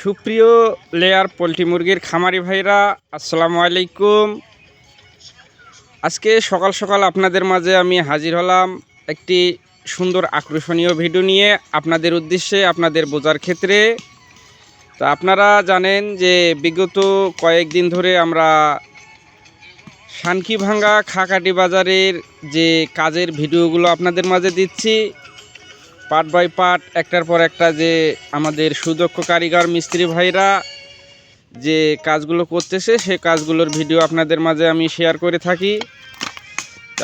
সুপ্রিয় layer poultry মুরগির খামারি ভাইরা, আসসালামু আলাইকুম। আজকে সকাল সকাল আপনাদের মাঝে আমি হাজির হলাম একটি সুন্দর আকর্ষণীয় ভিডিও নিয়ে আপনাদের উদ্দেশ্যে, আপনাদের বোঝার ক্ষেত্রে। তো আপনারা জানেন যে বিগত কয়েকদিন ধরে আমরা শানকিভাঙ্গা খাকাটি বাজারের যে কাজের ভিডিওগুলো আপনাদের মাঝে দিচ্ছি পার্ট বাই পার্ট, একটার পর একটা যে আমাদের সুদক্ষ কারিগর মিস্ত্রি ভাইরা যে কাজগুলো করতেছে, সে কাজগুলোর ভিডিও আপনাদের মাঝে আমি শেয়ার করে থাকি।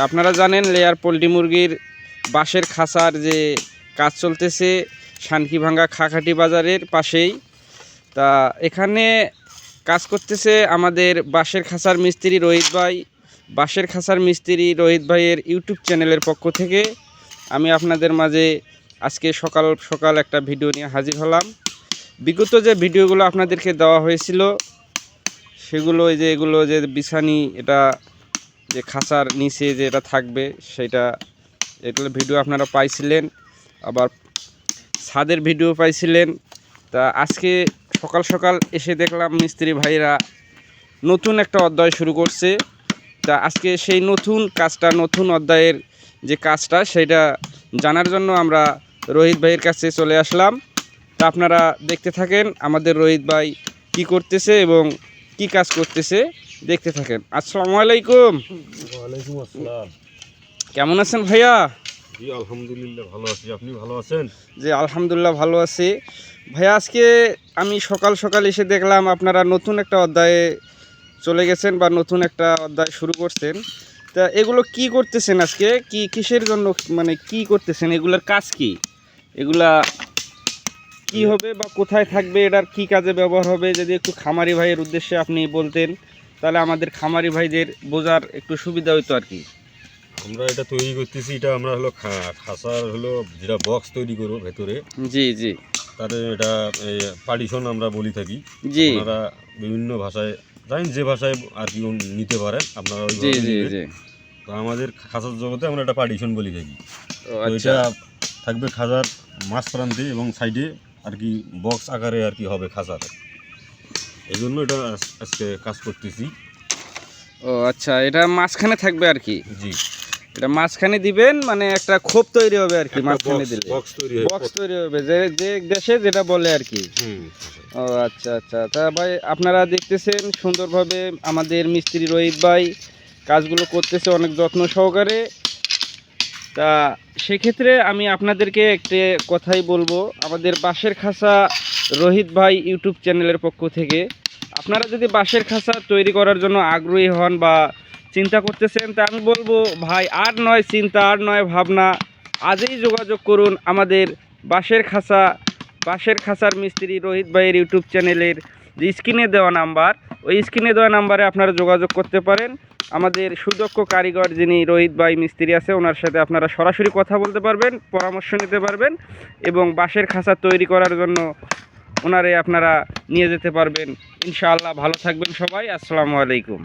আপনারা জানেন লেয়ার পোলট্রি মুরগির বাঁশের খাসার যে কাজ চলতেছে শানকিভাঙ্গা খাকাটি বাজারের পাশেই। তা এখানে কাজ করতেছে আমাদের বাঁশের খাসার মিস্ত্রি রোহিত ভাই। বাঁশের খাসার মিস্ত্রি রোহিত ভাইয়ের ইউটিউব চ্যানেলের পক্ষ থেকে আমি আপনাদের মাঝে আজকে সকাল সকাল একটা ভিডিও নিয়ে হাজির হলাম। বিগত যে ভিডিওগুলো আপনাদেরকে দেওয়া হয়েছিল, সেগুলো এই যে এগুলো যে বিছানি, এটা যে খাঁচার নিচে যে এটা থাকবে, সেটা এগুলো ভিডিও আপনারা পাইছিলেন, আবার ছাদের ভিডিও পাইছিলেন। তা আজকে সকাল সকাল এসে দেখলাম মিস্ত্রি ভাইরা নতুন একটা অধ্যায় শুরু করছে। তা আজকে সেই নতুন কাজটা, নতুন অধ্যায়ের যে কাজটা, সেটা জানার জন্য আমরা রোহিত ভাইয়ের কাছে চলে আসলাম। তা আপনারা দেখতে থাকেন আমাদের রোহিত ভাই কি করতেছে এবং কি কাজ করতেছে দেখতে থাকেন। আসসালামু আলাইকুম। ওয়ালাইকুম আসসালাম। কেমন আছেন ভাইয়া? জি আলহামদুলিল্লাহ ভালো আছি। আপনি ভালো আছেন? যে আলহামদুলিল্লাহ ভালো আছি। ভাইয়া আজকে আমি সকাল সকাল এসে দেখলাম আপনারা নতুন একটা অধ্যায়ে চলে গেছেন বা নতুন একটা অধ্যায় শুরু করছেন। তা এগুলো কি করতেছেন আজকে? কি কিসের জন্য মানে কি করতেছেন? এগুলোর কাজ কি? এগুলা কি হবে বা কোথায় থাকবে এটার কি কাজে ব্যবহার হবে যদি একটু খামারি ভাইয়ের উদ্দেশ্যে আপনি বলতেন তাহলে আমাদের খামারি ভাইদের বোঝার একটু সুবিধা হইতো আর কি। আমরা এটা তৈরি করতেছি এটা আমরা হলো খাসার হলো যেটা বক্স তৈরি করব ভেতরে। জি জি। তাদের এটা পার্টিশন আমরা বলি থাকি। জি। আপনারা বিভিন্ন ভাষায় জানেন যে ভাষায় আর কি নিতে পারেন আপনারা জি জি জি। তো আমাদের খাসার জগতে আমরা এটা পার্টিশন বলি থাকি। ও তো আচ্ছা এটা থাকবে খাজার মাঝ প্রান্তে এবং সাইডে আর কি বক্স আকারে আর কি হবে খাসার এই জন্য এটা আজকে কাজ করতেছি। ও আচ্ছা এটা মাঝখানে থাকবে আর কি? জি। এটা মাঝখানে দিবেন মানে একটা খোপ তৈরি হবে আর কি মাঝখানে দিলে। বক্স তৈরি হয় বক্স তৈরি হবে যে যে দেশে যেটা বলে আর কি। হুম। ও আচ্ছা আচ্ছা তা ভাই আপনারা দেখতেছেন সুন্দরভাবে আমাদের মিস্ত্রি রোহিত ভাই কাজগুলো করতেছে অনেক যত্ন সহকারে। তা সেক্ষেত্রে আমি আপনাদেরকে একটি কথাই বলব। আমাদের বাঁশের খাসা রোহিত ভাই ইউটিউব চ্যানেলের পক্ষ থেকে। আপনারা যদি বাঁশের খাসা তৈরি করার জন্য আগ্রহী হন বা চিন্তা করতেছেন, তা আমি বলব, ভাই, আর নয় চিন্তা, আর নয় ভাবনা। আজই যোগাযোগ করুন আমাদের বাঁশের খাসা বাঁশের খাসার মিস্ত্রি রোহিত ভাইয়ের ইউটিউব চ্যানেলের স্ক্রিনে দেওয়া নাম্বার। ওই স্ক্রিনে দেওয়া নাম্বারে আপনারা যোগাযোগ করতে পারেন। আমাদের সুদক্ষ কারিগর যিনি রোহিত ভাই মিস্ত্রি আছে, ওনার সাথে আপনারা সরাসরি কথা বলতে পারবেন, পরামর্শ নিতে পারবেন এবং বাঁশের খাঁচা তৈরি করার জন্য ওনারে আপনারা নিয়ে যেতে পারবেন। ইনশাআল্লাহ ভালো থাকবেন সবাই। আসসালামু আলাইকুম।